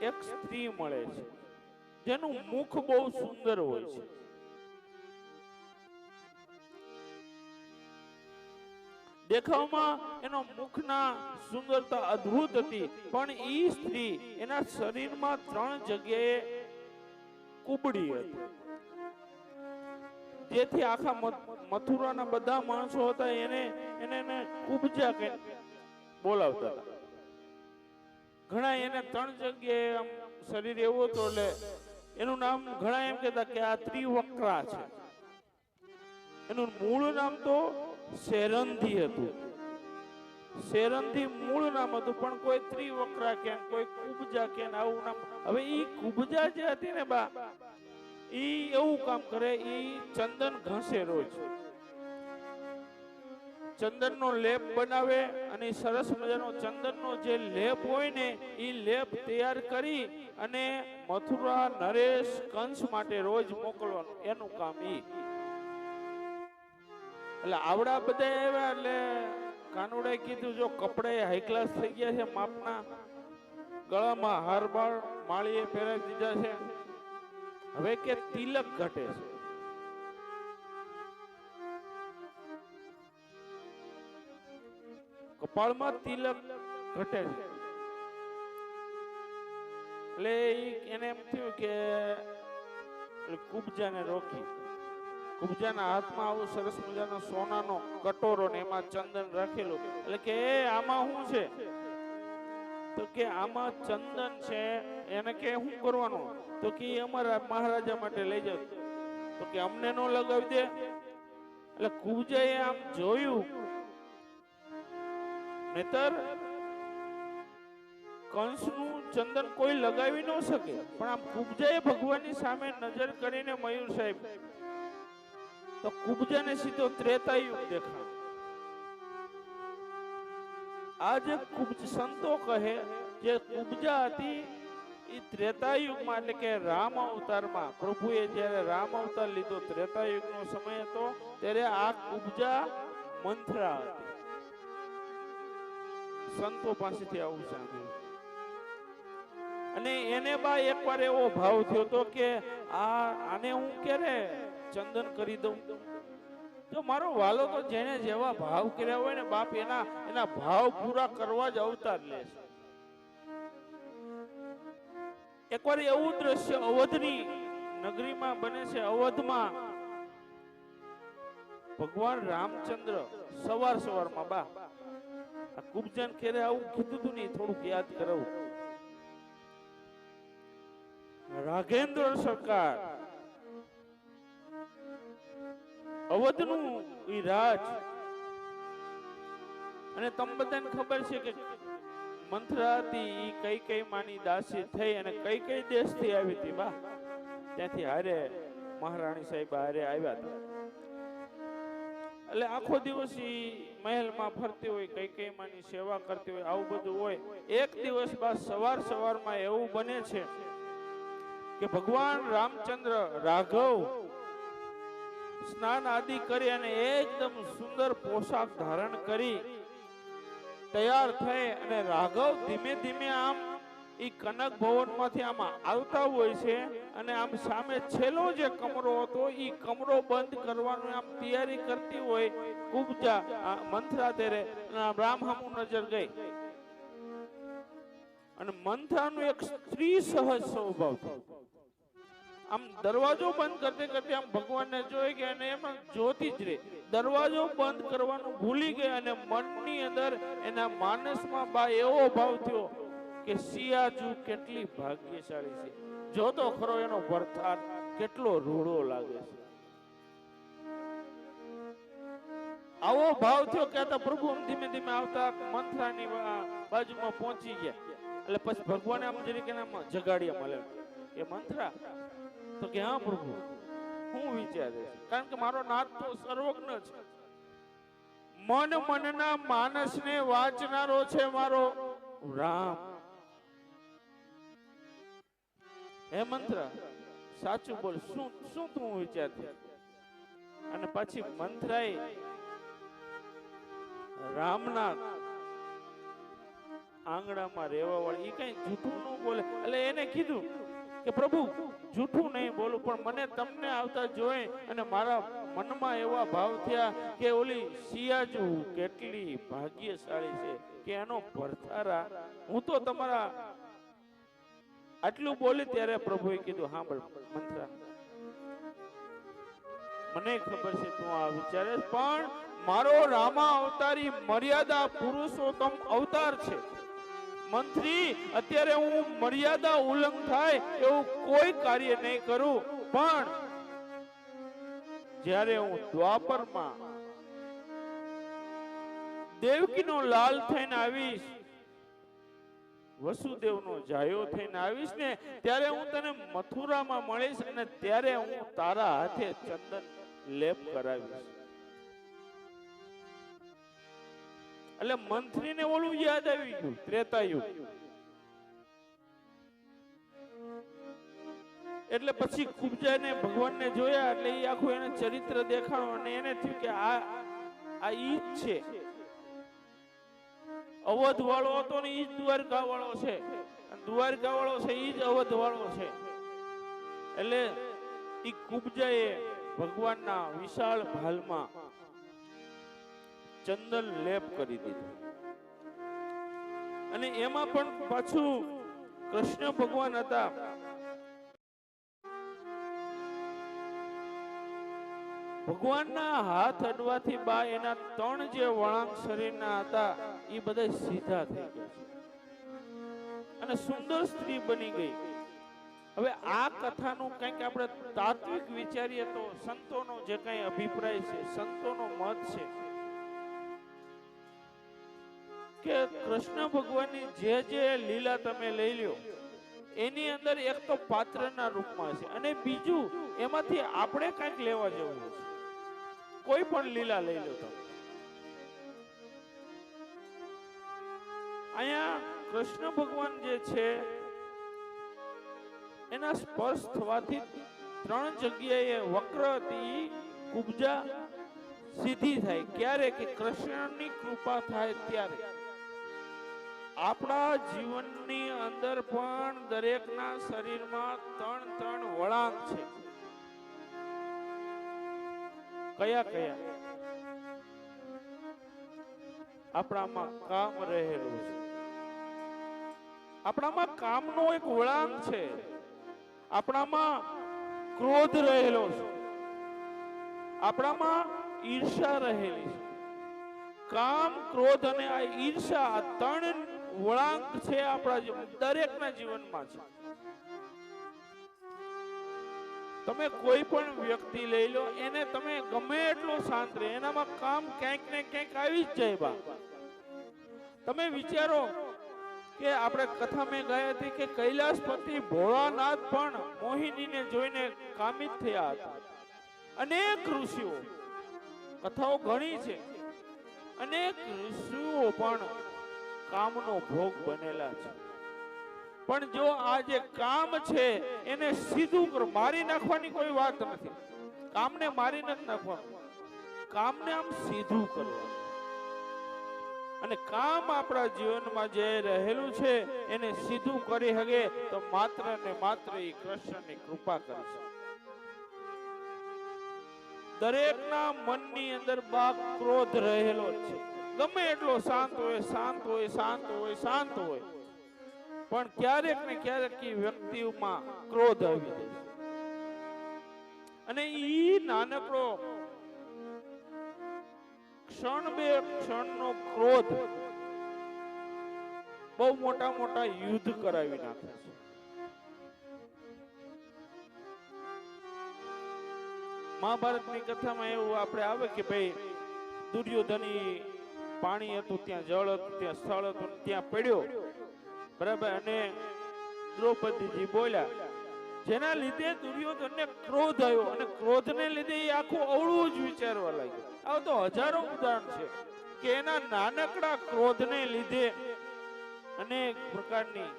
એક સ્ત્રી મળે છે, જેનું મુખ બહુ સુંદર હોય છે. દેખાવમાં એનો મુખના સુંદરતા અદ્ભુત હતી, પણ ઈ સ્ત્રી એના શરીરમાં ત્રણ જગ્યાએ કુબડી હતી. જેથી આખા મથુરાના બધા માણસો હતા, એને એને એને કુબજા કે, બોલાવતા હતા. ઘણા એને ત્રણ જગ્યાએ આમ શરીર એવું હતું એટલે એનું નામ ઘણા એમ કહેતા કે આ ત્રિવક્રા છે. એનું મૂળ નામ તો શેરંધી હતું. શેરંધી મૂળ નામ હતું, પણ કોઈ ત્રિવક્રા કે કોઈ કુબજા કે આવું નામ. હવે એ કુબજા જે હતી ને બા એ એવું કામ કરે એ ચંદન ઘસે રોજ. ચંદનનો લેપ બનાવે અને સરસ મજાનો ચંદનનો જે લેપ હોય ને એ લેપ તૈયાર કરી અને મથુરા નરેશ કંસ માટે રોજ મોકલવાનું. એનું કામ ઈ. એટલે આવડા બધા આવ્યા એટલે કાનુડાએ કીધું, જો કપડા હાઈ ક્લાસ થઈ ગયા છે માપના, ગળામાં હારબાળ માળીએ પહેરાવી દીધા છે. હવે કે તિલક ઘટે છે. કપાળમાં તિલક ઘટે છે. એટલે એને એમ થયું કે કુબજાને રોકી. કુબજાના હાથમાં આવું સરસ મજાનો સોનાનો કટોરો ને એમાં ચંદન રાખેલું. એટલે કે આમાં શું છે? તો કે, આમાં ચંદન છે. એને કે, શું કરવાનું? તો કે અમારા મહારાજા માટે લઈ જાવ તો કે, અમને નો લગાવી દે. એટલે કુબજાએ આમ જોયું નહીતર કંસનું ચંદન કોઈ લગાવી ન શકે. પણ આમ કુબજાએ ભગવાનની સામે નજર કરીને મયુર સાહેબ, તો કુબજાને સીધો ત્રેતા યુગ દેખાય આજે કુબજ સંતો કહે, જે કુબજા હતી એ ત્રેતા યુગમાં એટલે કે રામ અવતારમાં, પ્રભુએ જ્યારે રામ અવતાર લીધો ત્રેતા યુગનો સમય હતો, ત્યારે આ કુબજા મંથરા હતી. સંતો પાસેથી આવું સાંભળ્યું. અને એને બા એકવાર એવો ભાવ થયો તો કે, આ, આને હું ક્યારે ચંદન કરી દઉં? તો મારો વાલો તો જેને જેવા ભાવ કર્યા હોય ને બાપ એના એના ભાવ પૂરા કરવા જ અવતાર લે છે. એકવાર એવું દ્રશ્ય અવધની નગરીમાં બને છે, અવધમાં. ભગવાન રામચંદ્ર સવાર સવારમાં બા કુબજન ખેરે આવું કીધું તું નહીં થોડુંક યાદ કરાવું. રાઘેન્દ્ર સરકાર, અવધનું ઈ રાજ. અને તમ બધાને ખબર છે કે મંથરા ઈ કઈ કઈ માની દાસી થઈ અને કઈ કઈ દેશથી આવી હતી બા ત્યાંથી હારે મહારાણી સાહેબ હારે આવ્યા હતા. એટલે આખો દિવસ ઈ મહેલમાં ફરતી હોય કઈ કઈ માની સેવા કરતી હોય, આવું બધું હોય. એક દિવસ બાદ સવાર સવારમાં એવું બને છે કે ભગવાન રામચંદ્ર, રાઘવ સ્નાન આદિ કરી અને એકદમ સુંદર પોશાક ધારણ કરી, તૈયાર થઈ અને રાઘવ ધીમે ધીમે આમ ઈ કનક ભવનમાંથી આમાં આવતા હોય છે અને આમ સામે છેલ્લો જે કમરો હતો એ કમરો બંધ કરવાનું આમ તૈયારી કરતી હોય કુબજા મંથરા તેરે રામ હામુ નજર ગઈ. અને મંથરાનું એક સ્ત્રી સહજ સ્વભાવ થયો. આમ દરવાજો બંધ કરતે કરતે આમ ભગવાનને જોઈ ગયા અને એમાં જોતી જ રહી. દરવાજો બંધ કરવાનું ભૂલી ગયા અને મનની અંદર એના માનસમાં બા એવો ભાવ થયો કે સિયાજુ કેટલી ભાગ્યશાળી છે. જોતો ખરો એનો વરથાર કેટલો રૂડો લાગે છે. આવો ભાવ થયો કહેતા પ્રભુ ધીમે ધીમે આવતા મંથરાની બાજુમાં પહોંચી ગયા. એટલે પછી ભગવાને આમ એના જગાડ્યા મળે. એ મંથરા, તો કે હા પ્રભુ, હું વિચારે કારણ કે મારો નાથ તો સર્વજ્ઞ છે. મન મનના માનસને વાંચનારો છે મારો રામ. હે સાચું બોલ, શું શું તું વિચારતી? અને પછી મંત્રાએ રામના આંગણામાં રહેવા વાળી એ કઈ જૂઠું ન બોલે. એટલે એને કીધું કે, પ્રભુ, જૂઠું નહીં બોલું, પણ મને તમને આવતા જોઈ અને મારા મનમાં એવા ભાવ થયા કે ઓલી સિયાજુ કેટલી ભાગ્યશાળી છે કે એનો ભરથારા. હું તો તમારા આટલું બોલી ત્યારે પ્રભુએ કીધું, હા મંત્રા, મને ખબર છે તું આ વિચારે પણ મારો રામા અવતારી મર્યાદા પુરુષોત્તમ અવતાર છે. મંત્રી, અત્યારે હું મર્યાદા ઉલ્લંઘન થાય એવું કોઈ કાર્ય નહીં કરું, પણ જ્યારે હું દ્વાપરમાં દેવકીનો લાલ થઈને આવીશ વસુદેવનો જાયો થઈને આવીશ ને, ત્યારે હું તને મથુરામાં મળીશ અને ત્યારે હું તારા હાથે ચંદન લેપ કરાવીશ. એટલે મંત્રીને ઓલું યાદ આવી ગયું ત્રેતાયુ એટલે પછી કુબજાને ભગવાનને જોયા, એટલે એ આખું એને ચરિત્ર દેખાણો અને એને થયું કે આ આ ઈ છે. અવધ વાળો હતો ને ઈ જ દ્વારકા વાળો છે. દ્વારકા વાળો છે ઈ જ અવધ વાળો છે. એટલે ઈ કુબજાએ ભગવાનના વિશાળ ભાલમાં ચંદન લેપ કરી દીધું. અને એમાં પણ પાછું કૃષ્ણ ભગવાન હતા. ભગવાનના હાથ અડવાથી બા એના ત્રણ જે વળાંક શરીરના હતા એ બધા સીધા થઈ ગયા અને સુંદર સ્ત્રી બની ગઈ. હવે આ કથાનું કંઈક આપણે તાત્વિક વિચારીએ તો સંતોનો જે કંઈ અભિપ્રાય છે, સંતોનો મત છે કે કૃષ્ણ ભગવાનની જે જે લીલા તમે લઈ લ્યો, એની અંદર એક તો પાત્રના રૂપમાં છે. અને બીજું, એમાંથી આપણે કંઈક લેવા જેવું છે. કોઈ પણ લીલા લઈ લો તમે અહીંયા કૃષ્ણ ભગવાન જે છે, એના સ્પર્શ થવાથી ત્રણ જગ્યાએ વક્ર હતી, કુબજા સીધી થાય. ક્યારે કે કૃષ્ણની કૃપા થાય ત્યારે. આપણા જીવનની અંદર પણ દરેકના શરીરમાં ત્રણ ત્રણ વળાંક છે. કયા કયા? આપણામાં કામ રહેલું છે. આપણામાં કામનો એક વળાંક છે. આપણામાં ક્રોધ રહેલો છે. આપણામાં ઈર્ષા રહેલી છે. કામ, ક્રોધ અને આ ઈર્ષા આ ત્રણ વળાંક છે આપણા દરેકના જીવનમાં છે. તમે કોઈ પણ વ્યક્તિ લઈ લો, એને તમે ગમે એટલો શાંત રહે. એનામાં કામ ક્યાંક ને ક્યાંક આવી જ જાય બા. તમે વિચારો કે આપણે કથા મેં ગયા હતી કે કૈલાસપતિ ભોળાનાથ પણ મોહિનીને જોઈને કામિત થયા હતા. અનેક ઋષિઓ, કથાઓ ઘણી છે. અનેક ઋષિઓ પણ કામનો ભોગ બનેલા છે. પણ જો આ જે કામ છે, એને સીધું મારી નાખવાની કોઈ વાત નથી. કામને મારી નથી નાખવાનું. કામને આમ સીધું કરવાનું. અને કામ આપણા જીવનમાં જે રહેલું છે, એને સીધું કરી શકે તો માત્ર ને માત્ર એ કૃષ્ણની કૃપા કરશે દરેકના મનની અંદર બા ક્રોધ રહેલો છે. ગમે એટલો શાંત હોય શાંત હોય શાંત હોય શાંત હોય. પણ ક્યારેક ને ક્યારેક એ વ્યક્તિમાં ક્રોધ આવી જાય અને ઈ નાનકડો ક્ષણ બે ક્ષણનો ક્રોધ બહુ મોટા મોટા યુદ્ધ કરાવી નાખે છે. મહાભારતની કથામાં એવું આપણે આવે કે ભાઈ દુર્યોધની પાણી હતું, ત્યાં જળ હતું, ત્યાં સ્થળ હતું, ત્યાં પડ્યો. બરાબર, અને દ્રૌપદીજી બોલ્યા, જેના લીધે દુર્યોધનને ક્રોધ આવ્યો અને ક્રોધને લીધે એ આખું અવળું જ વિચારવા લાગ્યો. આવું તો હજારો ઉદાહરણ છે કે એના નાનકડા ક્રોધને લીધે અનેક પ્રકારની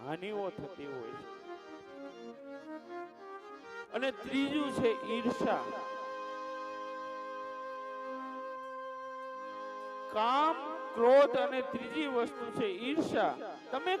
હાનિઓ થતી હોય છે. અને ત્રીજું છે ઈર્ષા. કામ ક્રોધ અને ત્રીજી વસ્તુ છે ઈર્ષા તમે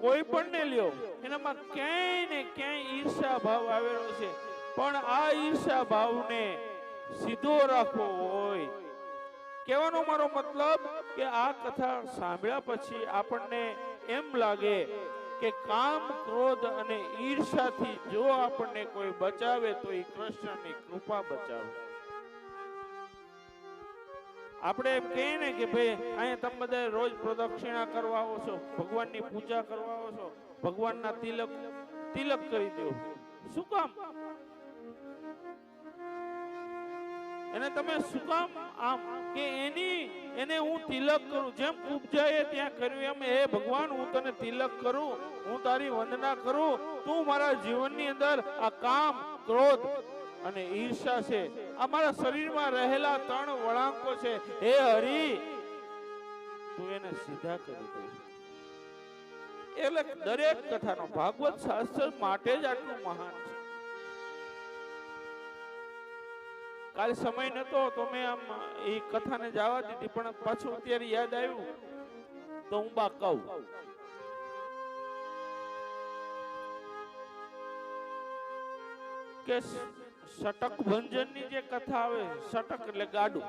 કોઈ પણ ને લ્યો. એનામાં ક્યાંય ને ક્યાંય ઈર્ષા ભાવ આવેલો છે. પણ આ ઈર્ષા ભાવને સીધો રાખવો હોય. કહેવાનો મારો મતલબ કે આ કથા સાંભળ્યા પછી આપણને એમ લાગે કે કામ, ક્રોધ અને ઈર્ષાથી જો આપણને કોઈ બચાવે તો એ કૃષ્ણની કૃપા બચાવે. આપણે એમ કહીએ ને કે ભાઈ અહીંયા તમે બધા રોજ પ્રદક્ષિણા કરવા આવો છો, ભગવાનની પૂજા કરવા આવો છો, ભગવાનના તિલક તિલક કરી દો. શું કામ? એને તમે શું કામ? આમ કે એની, એને હું તિલક કરું, જેમ ઉપજાએ ત્યાં કર્યું, એમ એ ભગવાન, હું તને તિલક કરું, હું તારી વંદના કરું, તું મારા જીવનની અંદર આ કામ, ક્રોધ અને ઈર્ષા છે. અમારા શરીરમાં રહેલા ત્રણ વળાંકો છે. હે હરી, તું એને સીધા કરી દે. એટલે દરેક કથાનો ભાગવત શાસ્ત્ર માટે જ આટલું મહાન છે. કાલે સમય નતો, તો મેં આમ એ કથાને જવા દીધી, પણ પાછું અત્યારે યાદ આવ્યું, તો હું બા કહું. કે સટક ભંજનની જે કથા આવે, સટક એટલે ગાડું.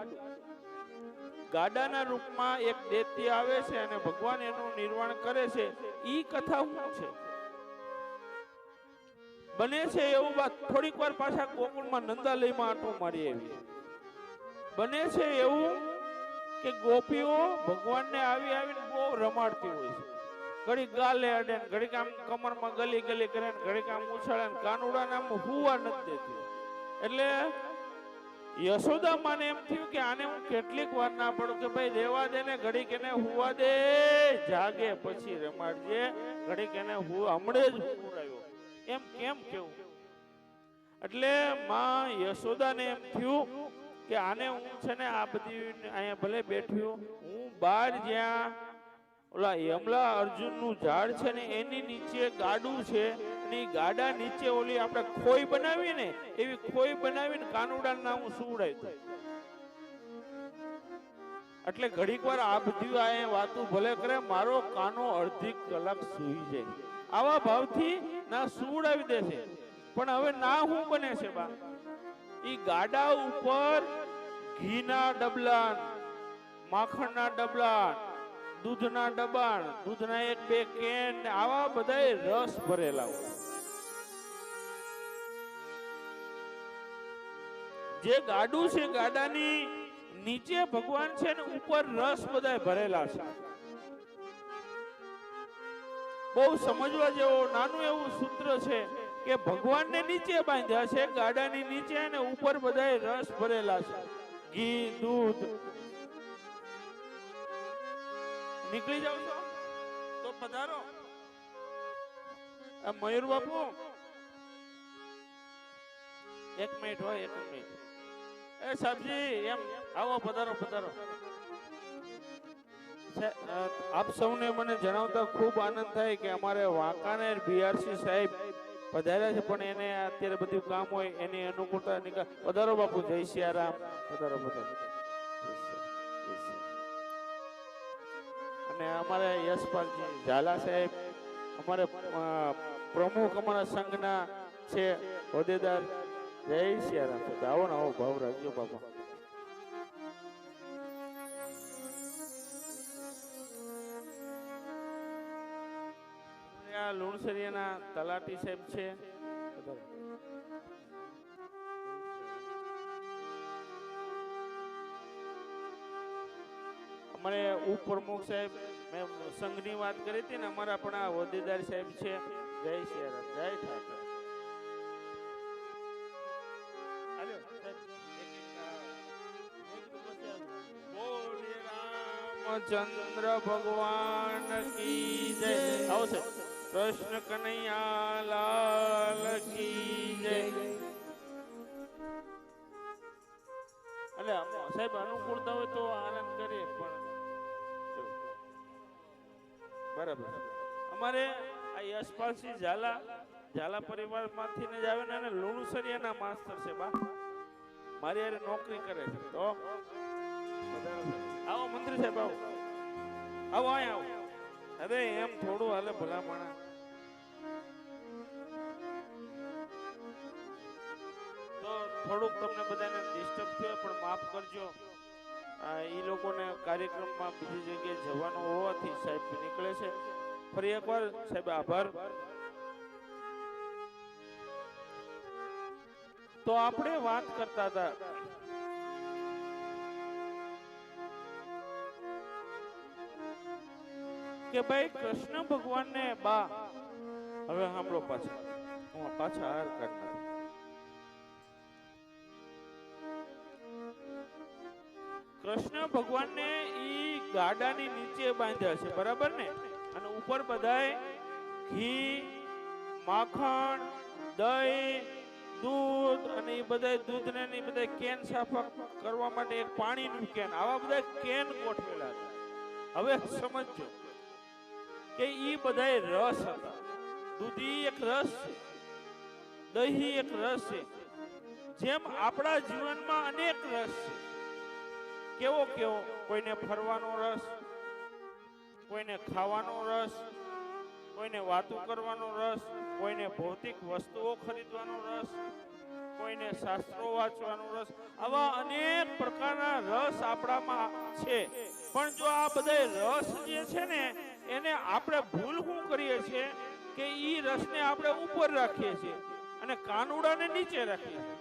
ગાડાના રૂપમાં એક દેતી આવે છે અને ભગવાન એનું નિર્વાણ કરે છે. ઈ કથા શું છે? બને છે એવું વાત. થોડીક વાર પાછા ગોકુળમાં નંદાલયમાં આટો મારી આવી. બને છે એવું કે ગોપીઓ ભગવાનને આવી આવીને બહુ રમાડતી હોય છે. ઘડીક ગાલે અડે ઘડીક આમ કમરમાં ગલી ગલી કરે ઘડીક આમ ઉછાળે ને કાનુડાને હુવા નથી દેતી. એટલે યશોદા માને એમ થયું કે આને હું કેટલીક વાર ના પડું કે ભાઈ રેવા દે ને ઘડીક એને હુવા દે. જાગે પછી રમાડજે. ઘડીક એને હું હમણે જ હુવડાવ્યો એમ કેમ કેવું? એટલે માં યશોદાને એમ થયું કે આને હું છે ને આ બધી અહીંયા ભલે બેઠ્યું હું બહાર જ્યાં ઓલા યમલા અર્જુનનું ઝાડ છે ને, એની નીચે ગાડું છે અને ગાડા નીચે ઓલી આપણે ખોઈ બનાવી ને, એવી ખોઈ બનાવીને કાનુડા નામ સુવડાય એટલે ઘડીક વાર આ બધી આ વાતું ભલે કરે, મારો કાનો અડધી કલાક સૂઈ જાય. આવા ભાવથી ના સુવડાવી દે છે. પણ હવે ના શું બને છે બા. ઈ ગાડા ઉપર ઘીના ડબલા માખણના ડબલા દૂધના ડબાણ, દૂધના એક, બે કેન આવા બધા રસ ભરેલા હોય. જે ગાડું છે ગાડાની નીચે ભગવાન છે ને ઉપર રસ બધા ભરેલા છે. બહુ સમજવા જેવો નાનું એવું સૂત્ર છે કે ભગવાનને નીચે બાંધ્યા છે, ગાડાની નીચે અને ઉપર બધાય રસ ભરેલા છે. ઘી, દૂધ નીકળી જાવ છો? તો પધારો. મયુર બાપુ. એક મિનિટ હોય, એક મિનિટ. એ સાહેબજી, એમ, આવો, પધારો પધારો. આપ સૌને મને જણાવતા ખૂબ આનંદ થાય કે અમારે વાંકાનેર બીઆરસી સાહેબ પધાર્યા છે, પણ એને અત્યારે બધું કામ હોય, એની અનુકૂળતા નિકા પધારો બાપુ, જય સિયારામ. પધારો પધારો. અને અમારે યશપાલજી ઝાલા સાહેબ, અમારે પ્રમુખ અમારા સંઘના છે, હોદ્દેદાર. જય સિયારામ સાહેબ આવો ને, આવો ભાવ રાખજો બાપા. લુણસરિયાના તલાટી સાહેબ છે. અમારે ઉપપ્રમુખ સાહેબ મેં સંઘની વાત કરી હતી ને અમારા પણ આ હોદ્દેદાર સાહેબ છે. જય સિયારામ જય ઠાકર. રામચંદ્ર ભગવાન કી જય આવો છે. કૃષ્ણ કનૈયા લાલ કી જય. એટલે સાહેબ અનુકૂળતા હોય તો આનંદ કરીએ પણ. બરાબર. અમારે આ યશપાલસિંહ ઝાલા ઝાલા પરિવારમાંથી ને જ આવે ને અને લુણસરિયાના માસ્તર છે, બા. મારી હારે નોકરી કરે છે. તો આવો મંત્રી સાહેબ, આવો. આવો અહીંયા આવો. અરે એમ થોડું હાલે ભલામણા. તો થોડુંક તમને બધાને ડિસ્ટર્બ થયો પણ માફ કરજો. ઈ લોકોને કાર્યક્રમમાં બીજી જગ્યાએ જવાનું હોવાથી સાહેબ નીકળે છે. ફરી એકવાર સાહેબ આભાર. તો આપણે વાત કરતા હતા. કે ભાઈ કૃષ્ણ ભગવાનને બા. હવે સાંભળો પાછા. હું પાછા હાર કાઢનાર કૃષ્ણ ભગવાનને ઈ ગાડાની નીચે બાંધ્યા છે, બરાબર ને? અને ઉપર બધાય ઘી, માખણ, દહીં, દૂધ અને એ બધા દૂધને ને બધા કેન સાફ કરવા માટે એક પાણીનું કેન. આવા બધા કેન ગોઠવેલા હતા. હવે સમજજો કે ઈ બધાય રસ હતા. દૂધી એક રસ છે, દહીં એક રસ છે. જેમ આપણા જીવનમાં અનેક રસ છે. કેવો કેવો? કોઈને ફરવાનો રસ, કોઈને ખાવાનો રસ, કોઈને વાતો કરવાનો રસ, કોઈને ભૌતિક વસ્તુઓ ખરીદવાનો રસ, કોઈને શાસ્ત્રો વાંચવાનો રસ. આવા અનેક પ્રકારના રસ આપણામાં છે. પણ જો આ બધા રસ જે છે ને, એને આપણે ભૂલ શું કરીએ છીએ કે એ રસને આપણે ઉપર રાખીએ છીએ અને કાનુડાને નીચે રાખીએ છીએ?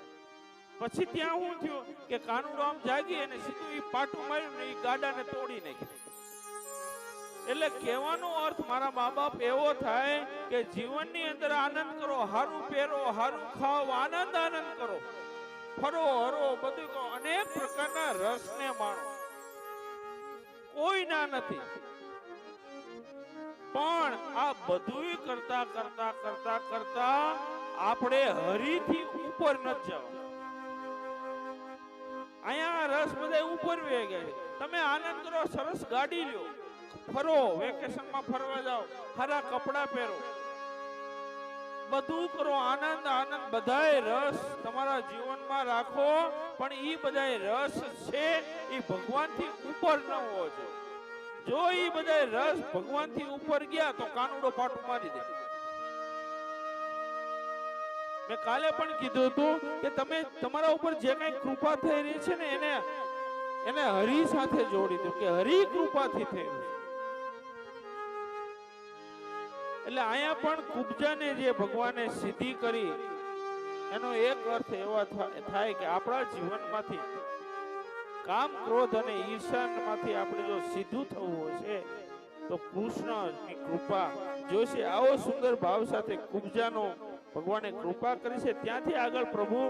પછી ત્યાં હું થયું કે કાનુડો આમ જાગી અને સીધું એ પાટું માર્યું ને એ ગાડાને તોડી નાખ્યું. એટલે કહેવાનો અર્થ મારા મા બાપ એવો થાય કે જીવનની અંદર આનંદ કરો, હારું પહેરો, હારું ખાઓ, આનંદ આનંદ કરો. ફરો, હરો, બધું અનેક પ્રકારના રસને માણો. કોઈ ના નથી. પણ આ બધુંય કરતા કરતા કરતા કરતા આપણે હરીથી ઉપર નથી જવા રસ બધા ઉપર વે ગયા તમે આનંદ કરો, સરસ ગાડી લ્યો. ફરો, વેકેશનમાં ફરવા જાઓ સારા કપડાં પહેરો. બધું કરો, આનંદ આનંદ, બધાય રસ તમારા જીવનમાં રાખો, પણ એ બધાય રસ છે એ ભગવાનથી ઉપર ન હોવો જોઈએ. જો એ બધાય રસ ભગવાનથી ઉપર ગયા, તો કાનુડો પાટું મારી દે. મેં કાલે પણ કીધું હતું કે તમે તમારા ઉપર જે કઈ કૃપા થઈ રહી છે ને એને એને હરી સાથે જોડી દો, કે હરી કૃપાથી થયું છે. એટલે અહીંયા પણ કુબજાને જે ભગવાને સિદ્ધિ કરી, એનો એક અર્થ એવા થાય કે આપણા જીવનમાંથી કામ, ક્રોધ અને ઈર્ષામાંથી આપણે જો સીધું થવું છે, તો કૃષ્ણની કૃપા જોશે આવો સુંદર ભાવ સાથે કુબજાનો ભગવાને કૃપા કરી છે. ત્યાંથી આગળ પ્રભુ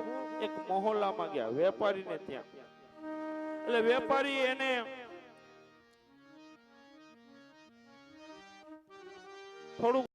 એક મહોલ્લામાં ગયા, વેપારીને ત્યાં. એટલે વેપારી એને થોડું